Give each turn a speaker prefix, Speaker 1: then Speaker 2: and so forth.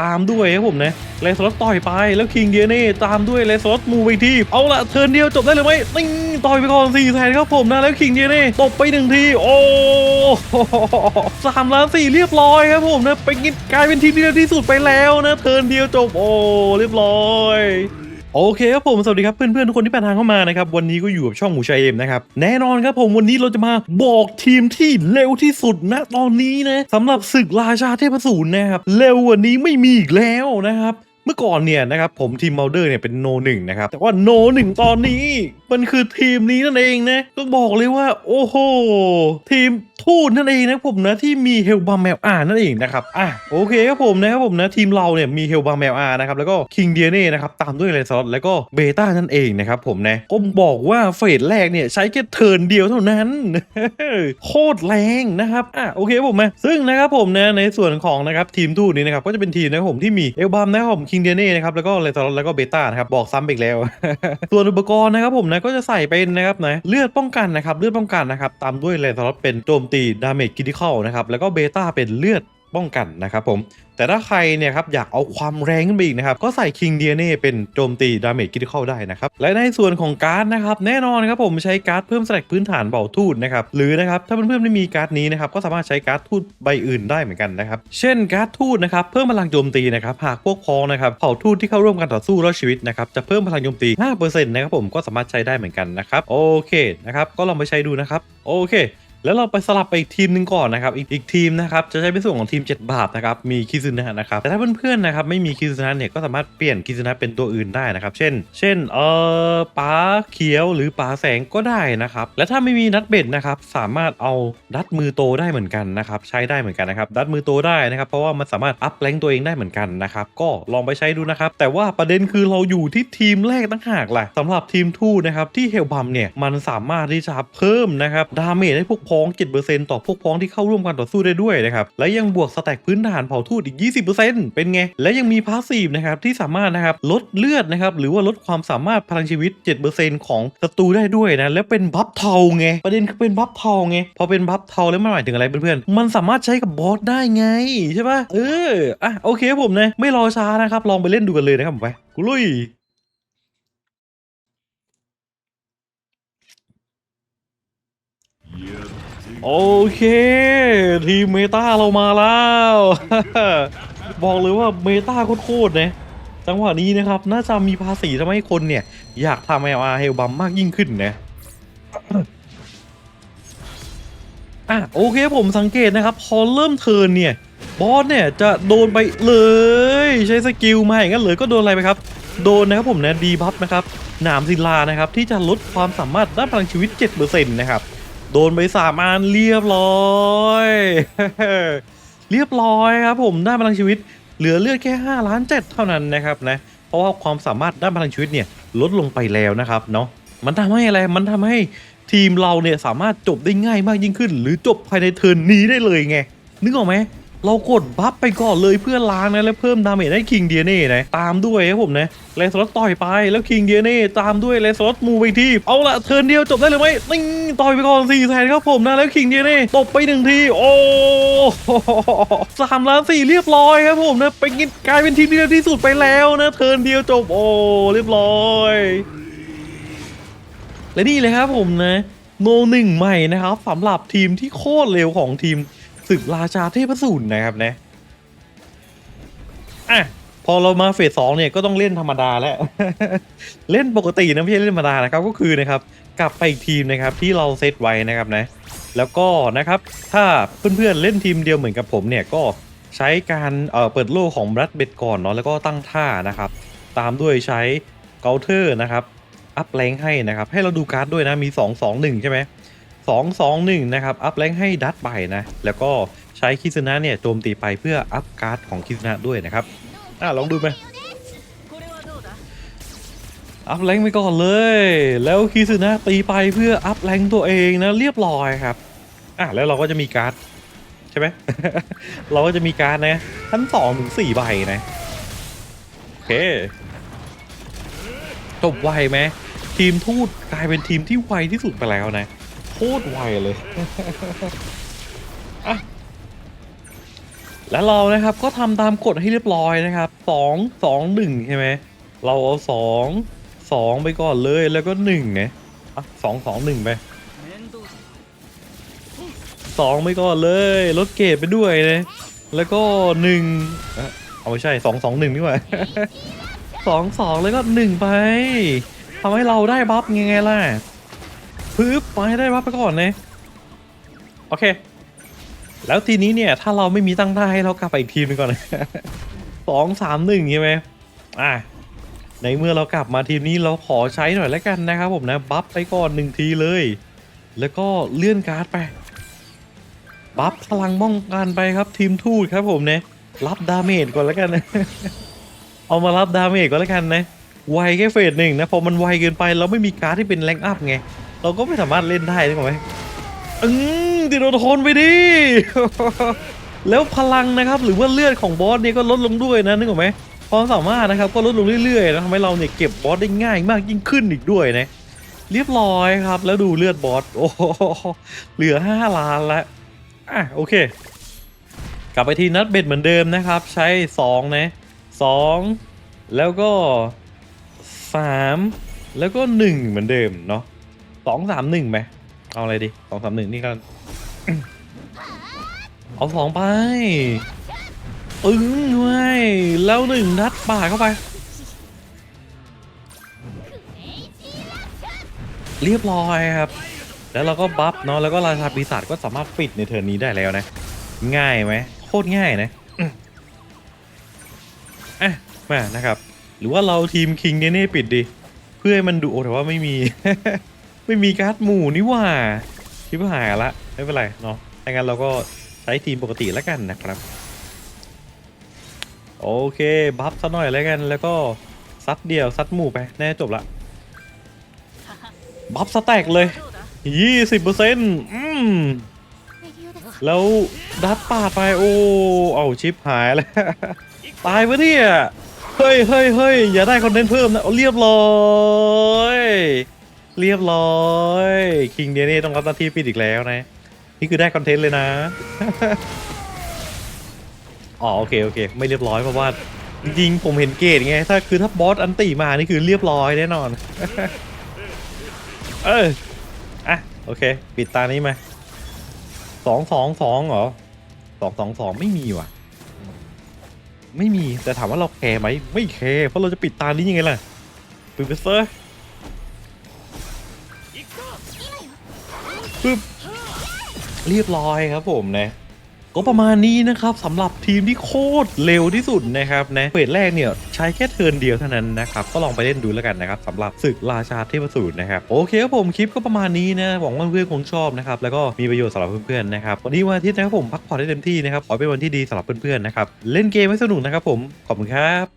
Speaker 1: ตามด้วยครับผมนะเลสลอตต่อยไปแล้วคิงเดียเน่ตามด้วยเลสลอตมูไปทีเอาละเทิร์นเดียวจบได้เลยไหมติ้งต่อยไปก่อนสี่แสนครับผมนะแล้วคิงเดียเน่ตบไปหนึ่งทีโอ้สามล้านสี่เรียบร้อยครับผมนะไป็นกลายเป็นทีมเดียวที่สุดไปแล้วนะเทิร์นเดียวจบโอ้เรียบร้อย โอเคครับผมสวัสดีครับเพื่อนๆทุกคนที่ผ่านทางเข้ามานะครับวันนี้ก็อยู่กับช่องหมูชายเอ็มนะครับแน่นอนครับผมวันนี้เราจะมาบอกทีมที่เร็วที่สุดนะตอนนี้นะสำหรับศึกราชาเทพสูรนะครับเร็วกว่านี้ไม่มีอีกแล้วนะครับเมื่อก่อนเนี่ยนะครับผมทีมเมลเดอร์เนี่ยเป็นโนหนึ่งนะครับแต่ว่าโนหนึ่งตอนนี้ มันคือทีมนี้นั่นเองนะต้องบอกเลยว่า โอ้โหทีม ทูตนั่นเองนะผมนะที่มีเฮลบาแมวอานั่นเองนะครับอะโอเคครับผมนะครับผมนะทีมเราเนี่ยมีเฮลบาแมวอานะครับแล้วก็คิงเดียเน่นะครับตามด้วยเลนซอสแล้วก็เบต้านั่นเองนะครับผมนะก็บอกว่าเฟสแรกเนี่ยใช้แค่เทิร์นเดียวเท่านั้นโคตรแรงนะครับอะโอเคครับผมนะซึ่งนะครับผมนะในส่วนของนะครับทีมทูตนี้นะครับก็จะเป็นทีมนะครับผมที่มีเอลบัมนะครับผมคิงเดียเน่นะครับแล้วก็เลนซอสแล้วก็เบต้านะครับบอกซ้ำอีกแล้ว ส่วนอุปกรณ์นะครับผมนะก็จะใส่เป็นนะครับนะเลือดป้องกันนะครับเลือดป้องกันนะครับตามด้วยเลนซอสเป็นโจมตีดาเมจคิดิคอลนะครับแล้วก็เบต้าเป็นเลือดป้องกันนะครับผมแต่ถ้าใครเนี่ยครับอยากเอาความแรงขึ้นไปอีกนะครับก็ใส่คิงเดียเน่เป็นโจมตีดาเมจคิดิคอลได้นะครับและในส่วนของการ์ดนะครับแน่นอนครับผมใช้การ์ดเพิ่มสแต็กพื้นฐานเบาทูตนะครับหรือนะครับถ้าเพื่อนๆไม่มีการ์ดนี้นะครับก็สามารถใช้การ์ดทูตใบอื่นได้เหมือนกันนะครับเช่นการ์ดทูตนะครับเพิ่มพลังโจมตีนะครับหากพวกพ้องนะครับเผ่าทูตที่เข้าร่วมการต่อสู้รอดชีวิตนะครับจะเพิ่มพลังโจมตี 5%นะครับผมก็สามารถใช้ได้เหมือนกันนะครับโอเคนะครับก็ลองไปใช้ดูนะครับโอเค แล้วเราไปสลับไปอีกทีมหนึ่งก่อนนะครับ อีกอีกทีมนะครับจะใช้เป็นส่วนของทีม 7 บาทนะครับมีคิซึนะนะครับแต่ถ้าเพื่อนๆนะครับไม่มีคิซึนะเนี่ยก็สามารถเปลี่ยนคิซึนะเป็นตัวอื่นได้นะครับ เช่น เช่นเอ่อป๋าเขียวหรือป๋าแสงก็ได้นะครับและถ้าไม่มีนัดเบ็ดนะครับสามารถเอาดัดมือโตได้เหมือนกันนะครับใช้ได้เหมือนกันนะครับดัดมือโตได้นะครับเพราะว่ามันสามารถอัพแรงตัวเองได้เหมือนกันนะครับก็ลองไปใช้ดูนะครับแต่ว่าประเด็นคือเราอยู่ที่ทีมแรกตั้งหากแหละสำหรับทีมทูนะครับที่เฮลบัมเนี่ยมันสามารถที่จะเพิ่มนะครับดาเมจให้พวกพ้อง 7%ต่อพวกพ้องที่เข้าร่วมการต่อสู้ได้ด้วยนะครับ และยังบวกสแต็กพื้นฐานเผ่าทูตอีก 20%เป็นไง และยังมีพาสซีฟนะครับที่สามารถนะครับลดเลือดนะครับหรือว่าลดความสามารถพลังชีวิต 7%ของศัตรูได้ด้วยนะและเป็นบัฟเทาไงประเด็นคือเป็นบัฟเทาไงพอเป็นบัฟเทาแล้วมันหมายถึงอะไรเพื่อนๆมันสามารถใช้กับบอสได้ไงใช่ปะเอออะโอเคผมนะไม่รอช้านะครับลองไปเล่นดูกันเลยนะครับผมไปกูลุย โอเค ทีมเมตาเรามาแล้ว บอกเลยว่าเมตาโคตรๆนะจังหวะนี้นะครับ น่าจะมีภาษีทำให้คนเนี่ย อยากทำ LR เฮลบัมมากยิ่งขึ้นนะอะโอเคผมสังเกตนะครับ พอเริ่มเทินเนี่ย บอสเนี่ยจะโดนไปเลย ใช้สกิลมาอย่างนั้นเลยก็โดนอะไรไปครับ โดนนะครับผมนะดีบัฟนะครับหนามศิลานะครับ ที่จะลดความสามารถด้านพลังชีวิต 7%นะครับ โดนไปสามอันเรียบร้อย เรียบร้อยครับผมได้พลังชีวิต เหลือเลือดแค่5ล้าน7เท่านั้นนะครับนะเพราะว่าความสามารถด้านพลังชีวิตเนี่ยลดลงไปแล้วนะครับเนาะมันทำให้อะไรมันทำให้ทีมเราเนี่ยสามารถจบได้ง่ายมากยิ่งขึ้น หรือจบภายในเทิร์นนี้ได้เลยไงนึกออกไหม เรากดบัฟไปก่อนเลยเพื่อล้างนะและเพิ่มดาเมจให้คิงเดียเน่นะตามด้วยครับผมนะเลสลอตต่อยไปแล้วคิงเดียเน่ตามด้วยเลสลอตมูไปที่เอาละเทิร์นเดียวจบได้เลยไหมติ้งต่อยไปก่อนสี่แสนครับผมนะแล้วคิงเดียเน่ตบไปหนึ่งทีโอ้สามล้านสี่เรียบร้อยครับผมนะเป็นกลายเป็นทีมที่เร็วที่สุดไปแล้วนะเทิร์นเดียวจบโอ้เรียบร้อยและนี่เลยครับผมนะโนหนึ่งใหม่นะครับสำหรับทีมที่โคตรเร็วของทีม ศึกราชาเทพสูรนะครับนะอะพอเรามาเฟสสองเนี่ยก็ต้องเล่นธรรมดาแล้ว เล่นปกตินะไม่ใช่เล่นธรรมดานะครับก็คือนะครับกลับไปอีกทีมนะครับที่เราเซตไว้นะครับนะ แล้วก็นะครับถ้าเพื่อนๆเล่นทีมเดียวเหมือนกับผมเนี่ยก็ใช้การเอ่อเปิดโล่ของรัดเบ็ดก่อนเนาะแล้วก็ตั้งท่านะครับ ตามด้วยใช้เกาเทอร์นะครับอัพแรงให้นะครับ ให้เราดูการ์ดด้วยนะมี 2 2 1 ใช่ไหม 2 2 1 นะครับ อัพแรงให้ดัตไปนะ แล้วก็ใช้คิซึนะเนี่ยโจมตีไปเพื่ออัพการ์ดของคิซึนะด้วยนะครับ อะ ลองดูไหมอัพแรงไปก่อนเลย แล้วคิซึนะตีไปเพื่ออัพแรงตัวเองนะ เรียบร้อยครับ อะ แล้วเราก็จะมีการ์ดใช่ไหม เราก็จะมีการ์ดนะทั้งสองถึงสี่ใบนะ โอเคจบไวไหมทีมทูตกลายเป็นทีมที่ไวที่สุดไปแล้วนะ พูดไวเลยอะและเรานะครับก็ทำตามกฎให้เรียบร้อยนะครับสองสองหนึ่งใช่ไหมเราเอาสองสองไปก่อนเลยแล้วก็หนึ่งนะสองสองหนึ่งไปสองไปก่อนเลยรถเกตไปด้วยเนะแล้วก็หนึ่งเอาไม่ใช่สองสองหนึ่งนี่หว่าสองสองแล้วก็หนึ่งไปทำให้เราได้บัฟยังไงล่ะ ปึ๊บไปได้บัฟไปก่อนเนะโอเค แล้วทีนี้เนี่ย ถ้าเราไม่มีตั้งท่าให้เรากลับไปอีกทีมนึงก่อนสองสามหนึ่งใช่ไหมอะในเมื่อเรากลับมาทีมนี้เราขอใช้หน่อยแล้วกันนะครับผมนะบัฟไปก่อนหนึ่งทีเลย แล้วก็เลื่อนการ์ดไป บัฟพลังป้องกันไปครับทีมทูตครับผมเนี่ยรับดาเมจก่อนแล้วกันนะเอามารับดาเมจก่อนแล้วกันนะไวแค่เฟสหนึ่งนะพอมันไวเกินไปเราไม่มีการ์ดที่เป็นแรงอัพไง เราก็ไม่สามารถเล่นได้ถูกไหมอืมติโดนทนไปดิ แล้วพลังนะครับ หรือว่าเลือดของบอสเนี่ยก็ลดลงด้วยนะนึกออกไหมความสามารถนะครับก็ลดลงเรื่อยๆนะทำให้เราเนี่ยเก็บบอสได้ง่ายมากยิ่งขึ้นอีกด้วยนะ เรียบร้อยครับ แล้วดูเลือดบอสโอ้โหเหลือ 5 ล้านแล้วอะโอเค กลับไปที่นัดเบ็ดเหมือนเดิมนะครับ ใช้ 2 นะ 2 แล้วก็ 3 แล้วก็ 1 เหมือนเดิมเนาะ 2 3 1ไหมเอาอะไรดี2 3 1นี่กันเอาสองไปปึ้งด้วยแล้วหนึ่งนัดป่าเข้าไป เรียบร้อยครับ แล้วเราก็บัฟเนาะแล้วก็ราชาปีศาจก็สามารถปิดในเทิร์นนี้ได้แล้วนะ ง่ายไหมโคตรง่ายนะอะมานะครับ หรือว่าเราทีมคิงเนี่ยนี่ปิดดิเพื่อให้มันดูโอ้แต่ว่าไม่มี ไม่มีการ์ดหมู่นี่ว่าชิบหายละไม่เป็นไรเนาะถ้างั้นเราก็ใช้ทีมปกติแล้วกันนะครับ โอเค บัฟซะหน่อยแล้วกัน แล้วก็ซัดเดียวซัดหมู่ไปแน่จบละบัฟสแต็กเลยยี่สิบเปอร์เซ็นต์แล้วดัดปาดไปโอ้ เอาชิปหายแล้ว ตายไปที่อะเฮ้ยเฮ้ยเฮ้ยอย่าได้คอนเทนต์เพิ่มนะเรียบร้อย เรียบร้อยคิงเดียนี่ต้องรับหน้าที่ปิดอีกแล้วนะ นี่คือได้คอนเทนต์เลยนะ อ๋อโอเคโอเค ไม่เรียบร้อยเพราะว่าจริงผมเห็นเกตไง ถ้าคือถ้าบอสอันติมานี่คือเรียบร้อยแน่นอน เอออะโอเค ปิดตานี้มาสองสองสองเหรอสองสองสองไม่มีว่ะ ไม่มีแต่ถามว่าเราแคร์ไหมไม่แคร์เพราะเราจะปิดตานี้ยังไงล่ะปิดไปเซอร์ ปึ๊บเรียบร้อยครับผมนะก็ประมาณนี้นะครับสำหรับทีมที่โคตรเร็วที่สุดนะครับนะเฟสแรกเนี่ยใช้แค่เทิร์นเดียวเท่านั้นนะครับก็ลองไปเล่นดูแล้วกันนะครับสำหรับศึกราชาเทพสูตรนะครับโอเคครับผมคลิปก็ประมาณนี้นะหวังว่าเพื่อนคงชอบนะครับแล้วก็มีประโยชน์สำหรับเพื่อนๆนะครับวันนี้วันอาทิตย์นะครับผมพักผ่อนได้เต็มที่นะครับขอเป็นวันที่ดีสำหรับเพื่อนๆนะครับเล่นเกมให้สนุกนะครับผมขอบคุณครับ